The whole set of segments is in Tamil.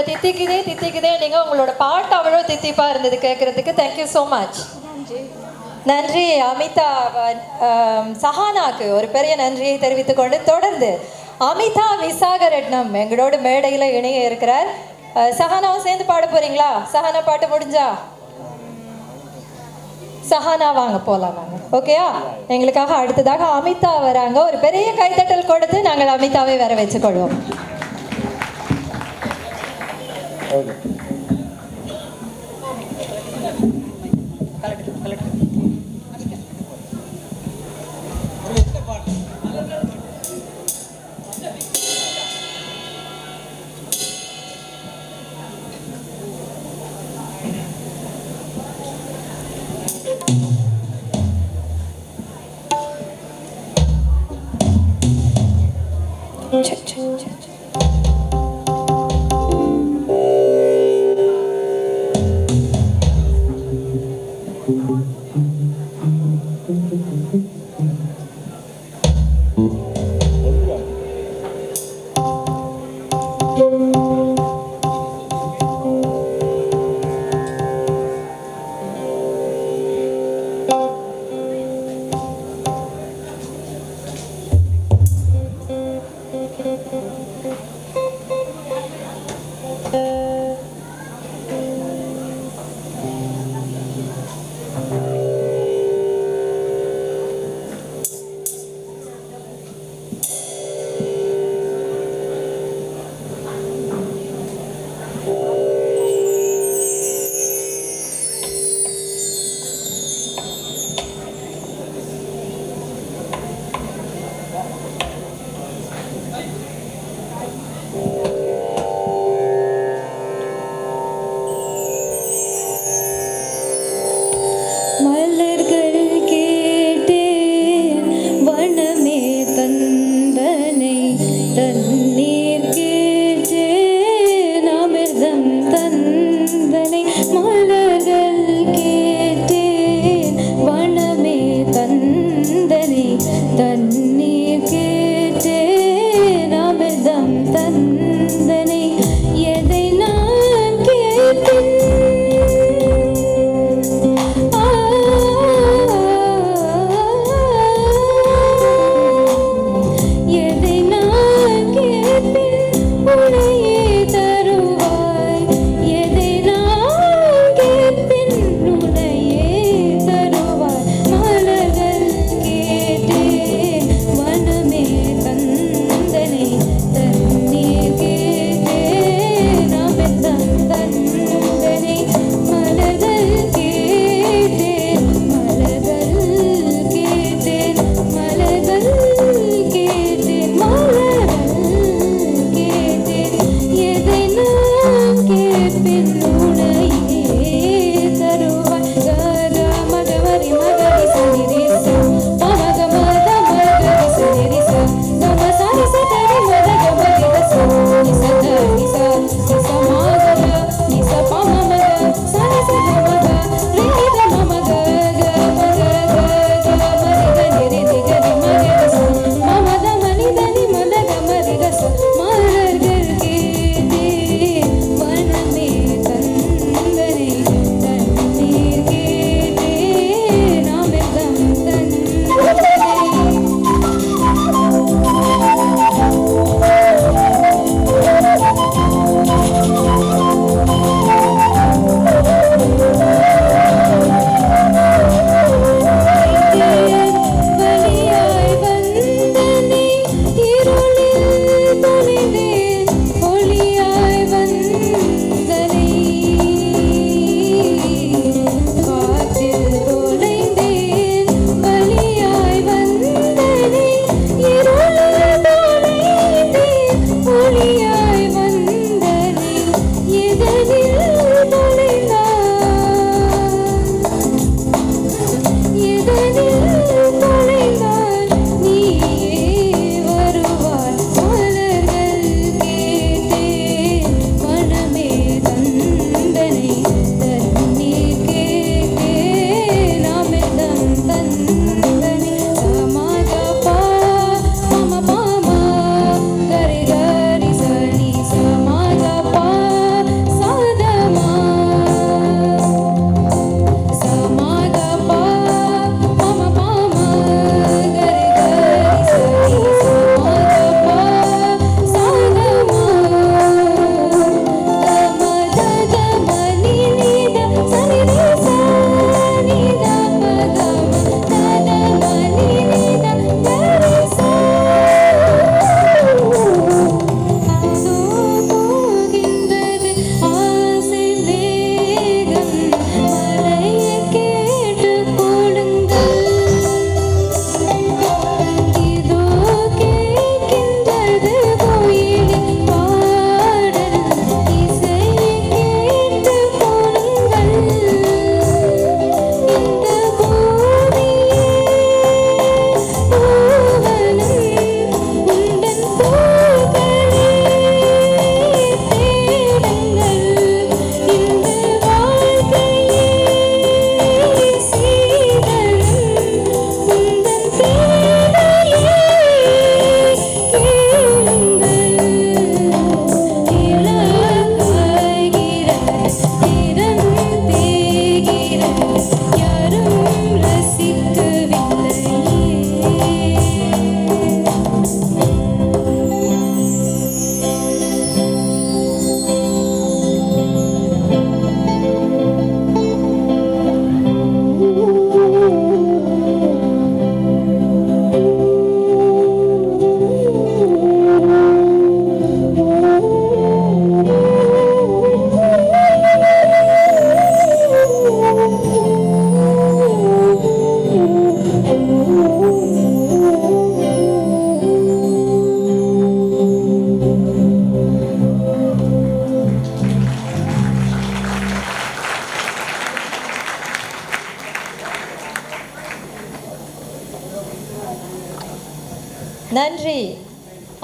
உங்களை தித்திக்குதே தித்திக்குதே. நீங்க உங்களோட பாட்டு அவ்வளோ தித்திப்பா இருந்தது கேட்கறதுக்கு தேங்க்யூ ஸோ மச் நன்றி. அமிதா சஹானாக்கு ஒரு பெரிய நன்றியை தெரிவித்துக் கொண்டு தொடர்ந்து அமிதா விசாகரட்னம் எங்களோட மேடையில இணைய இருக்கிறார். சஹானாவும் சேர்ந்து பாட போறீங்களா? சஹானா பாட்டு முடிஞ்சா? சஹானா வாங்க போலாம் வாங்க. ஓகேயா எங்களுக்காக அடுத்ததாக அமிதா வராங்க. ஒரு பெரிய கைத்தட்டல் கொடுத்து நாங்கள் அமிதாவை வர வச்சுக்கொள்வோம் 차, 차, 차, 차.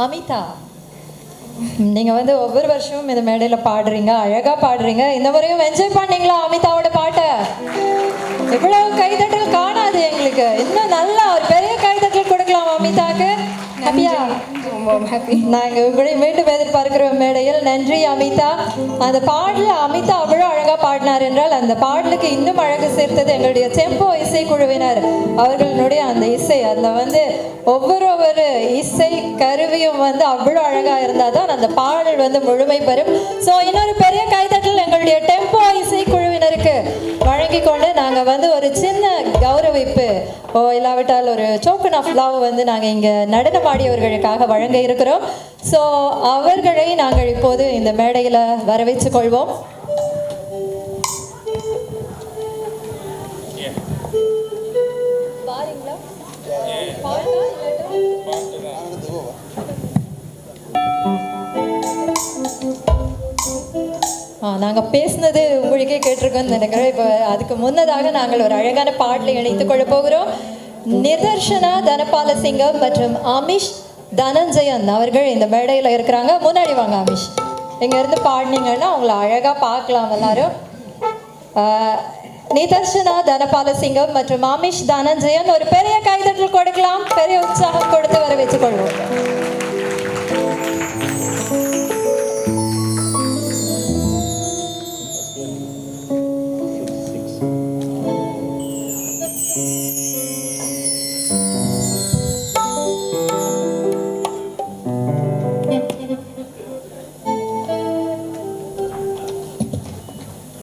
அமிதா நீங்க வந்து ஒவ்வொரு வருஷமும் இந்த மேடையில பாடுறீங்க அழகா பாடுறீங்க. இந்த முறையும் என்ஜாய் பண்ணீங்களா அமிதாவோட பாட்டை? இவ்வளவு கைதட்டல் காணாது எங்களுக்கு. இன்னும் நல்லா ஒரு பெரிய கைதட்டல் கொடுக்கலாம் அமிதாக்கு. ஹாப்பியா நாங்க உங்களை மீண்டும் எதிர்பார்க்கிறோம் மேடையில் நன்றி அமிதா. அந்த பாடல அமிதா அவ்வளவு அழகா பாடினார் என்றால் அந்த பாடலுக்கு இன்னும் அழகு சேர்த்தது எங்களுடைய டெம்போ இசை குழுவினர். அவர்களுடைய அந்த இசை அதுல வந்து ஒவ்வொரு ஒரு இசை கருவியும் வந்து அவ்வளவு அழகா இருந்தால் தான் அந்த பாடல் வந்து முழுமை பெறும். ஸோ இன்னொரு பெரிய கைதட்டல் எங்களுடைய டெம்போ வழங்கி கொண்டு நாங்க வந்து ஒரு சின்ன கௌரவிப்பு ஓ இல்லாவிட்டால் ஒரு சோக்கன் ஆஃப் லவ் வந்து நாங்க இங்க நடனமாடியவர்களுக்காக வழங்க இருக்கிறோம். ஸோ அவர்களை நாங்கள் இப்போது இந்த மேடையில வரவேற்றுக் கொள்வோம். நாங்கள் பேசுனது உங்களுக்கே கேட்டிருக்கோம்னு நினைக்கிறோம் இப்போ அதுக்கு முன்னதாக நாங்கள் ஒரு அழகான பாட்டில் இணைத்துக் கொள்ள போகிறோம். நிதர்ஷனா தனபால சிங்கம் மற்றும் அமிஷ் தனஞ்சயன் அவர்கள் இந்த மேடையில் இருக்கிறாங்க. முன்னாடி வாங்க அமிஷ். இங்கேருந்து பாடினீங்கன்னா அவங்கள அழகாக பார்க்கலாம் எல்லாரும். நிதர்ஷனா தனபால சிங்கம் மற்றும் அமிஷ் தனஞ்சயன் ஒரு பெரிய கைதட்டல் கொடுக்கலாம். பெரிய உற்சாகம் கொடுத்து வரவேற்றுக் கொள்வோம்.